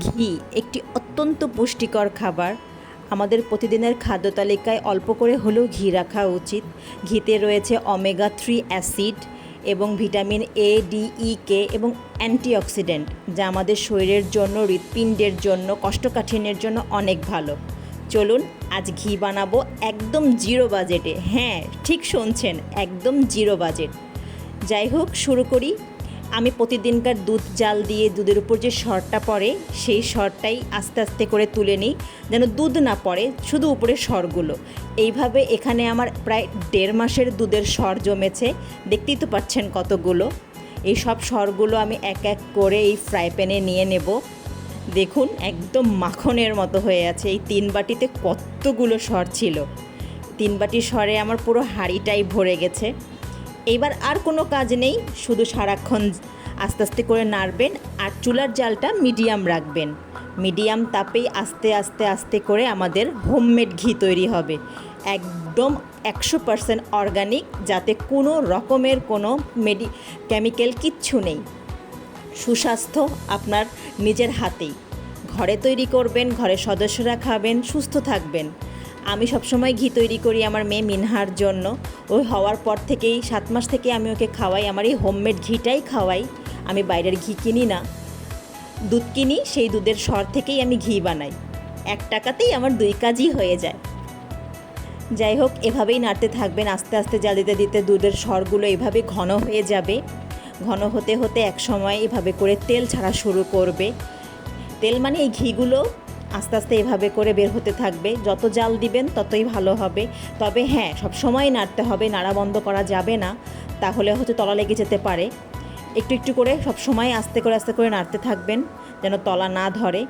ঘি, একটি অত্যন্ত পুষ্টিকর খাবার। আমাদের প্রতিদিনের খাদ্য তালিকায় অল্প করে হলেও ঘি রাখা উচিত। ঘিতে রয়েছে অমেগা থ্রি অ্যাসিড এবং vitamin A D E K এবং অ্যান্টিঅক্সিডেন্ট যা আমাদের শরীরের জন্য, হৃৎপিণ্ডের জন্য, কোষ্ঠকাঠিন্যের জন্য অনেক ভালো। চলুন, আজ ঘি বানাবো একদম জিরো বাজেটে। হ্যাঁ ঠিক শুনছেন, একদম জিরো বাজেট। যাই হোক, শুরু করি। আমি প্রতিদিনকার দুধ জাল দিয়ে দুধের উপর যে সরটা পড়ে, সেই সরটাই আস্তে আস্তে করে তুলে নিই, যেন দুধ না পড়ে, শুধু উপরে সরগুলো। এইভাবে এখানে আমার প্রায় দেড় মাসের দুধের সর জমেছে, দেখতেই তো পাচ্ছেন কতগুলো। এই সব সরগুলো আমি এক এক করে এই ফ্রাই প্যানে নিয়ে নেব। দেখুন, একদম মাখনের মতো হয়ে আছে, এই তিন বাটিতে কতগুলো সর ছিল। তিন বাটি সরে আমার পুরো হাঁড়িটাই ভরে গেছে। এইবার আর কোনো কাজ নেই, শুধু সারাক্ষণ আস্তে আস্তে করে নাড়বেন আর চুলার জালটা মিডিয়াম রাখবেন। মিডিয়াম তাপেই আস্তে আস্তে আস্তে করে আমাদের হোমমেড ঘি তৈরি হবে। একদম একশো পারসেন্ট অর্গানিক, যাতে কোনো রকমের কোনো মেডি, কেমিক্যাল কিচ্ছু নেই। সুস্বাস্থ্য আপনার নিজের হাতেই। ঘরে তৈরি করবেন, ঘরের সদস্যরা খাবেন, সুস্থ থাকবেন। আমি সবসময় ঘি তৈরি করি আমার মেয়ে মিনহার জন্য। ওই হওয়ার পর থেকেই, সাত মাস থেকে আমি ওকে খাওয়াই, আমার এই হোমমেড ঘিটাই খাওয়াই। আমি বাইরের ঘি কিনি না। দুধ কিনি, সেই দুধের সর থেকেই আমি ঘি বানাই। এক টাকাতেই আমার দুই কাজই হয়ে যায়। যাই হোক, এভাবেই নাড়তে থাকবেন, আস্তে আস্তে জাল দিতে দিতে দুধের সরগুলো এভাবে ঘন হয়ে যাবে। ঘন হতে হতে এক সময় এভাবে করে তেল ছাড়া শুরু করবে। তেল মানে এই ঘিগুলো আস্তে আস্তে এভাবে করে বের হতে থাকবে। যত জাল দিবেন ততই ভালো হবে। তবে হ্যাঁ সব সময় নাড়তে হবে, নাড়া বন্ধ করা যাবে না। তাহলে হয়তো তলা লেগে যেতে পারে। একটু একটু করে সব সময় আস্তে করে আস্তে করে নাড়তে থাকবেন, যেন তলা না ধরে।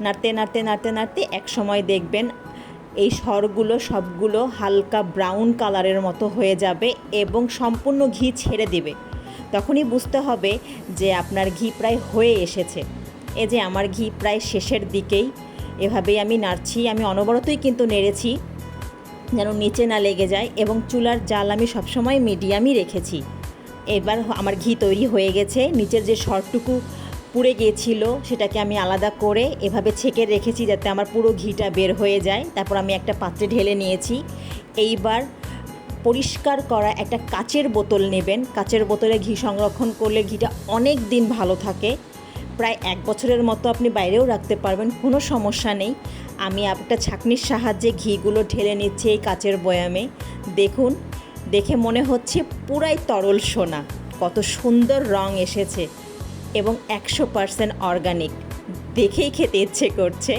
নাড়তে নাড়তে নাড়তে নাড়তে এক সময় দেখবেন এই স্বরগুলো সবগুলো হালকা ব্রাউন কালারের মতো হয়ে যাবে এবং সম্পূর্ণ ঘি ছেড়ে দেবে। তখনই বুঝতে হবে যে আপনার ঘি প্রায় হয়ে এসেছে। এ যে আমার ঘি প্রায় শেষের দিকেই। এভাবেই আমি নাড়ছি, আমি অনবরতই কিন্তু নেড়েছি, যেন নিচে না লেগে যায় এবং চুলার জাল আমি সবসময় মিডিয়ামই রেখেছি। এবার আমার ঘি তৈরি হয়ে গেছে, নিচের যে সরটুকু পুড়ে গিয়েছিল সেটাকে আমি আলাদা করে এভাবে ছেঁকে রেখেছি যাতে আমার পুরো ঘিটা বের হয়ে যায়। তারপর আমি একটা পাত্রে ঢেলে নিয়েছি। এইবার পরিষ্কার করা একটা কাচের বোতল নেবেন। কাচের বোতলে ঘি সংরক্ষণ করলে ঘিটা অনেক দিন ভালো থাকে। প্রায় এক বছরের মতো আপনি বাইরেও রাখতে পারবেন, কোনো সমস্যা নেই। আমি একটা ছাঁকনির সাহায্যে ঘিগুলো ঢেলে নিচ্ছি এই কাচের বয়ামে। দেখুন, দেখে মনে হচ্ছে পুরাই তরল সোনা, কত সুন্দর রং এসেছে এবং একশো পারসেন্ট অর্গানিক। দেখেই খেতে ইচ্ছে করছে।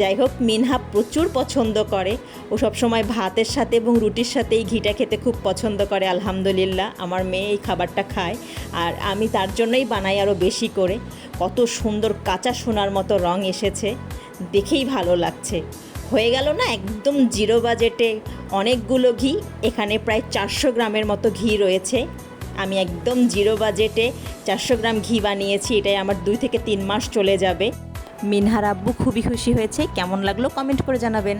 যাই হোক, মিনহা প্রচুর পছন্দ করে। ও সবসময় ভাতের সাথে এবং রুটির সাথে এই ঘিটা খেতে খুব পছন্দ করে, আলহামদুলিল্লাহ। আমার মেয়ে এই খাবারটা খায় আর আমি তার জন্যই বানাই আরও বেশি করে। কত সুন্দর কাঁচা সোনার মতো রং এসেছে, দেখেই ভালো লাগছে। হয়ে গেল না একদম জিরো বাজেটে অনেকগুলো ঘি, এখানে প্রায় চারশো গ্রামের মতো ঘি রয়েছে। আমি একদম জিরো বাজেটে চারশো গ্রাম ঘি বানিয়েছি, এটাই আমার দুই থেকে তিন মাস চলে যাবে। মিনহার আব্বু খুবই খুশি হয়েছে। কেমন লাগল কমেন্ট করে জানাবেন।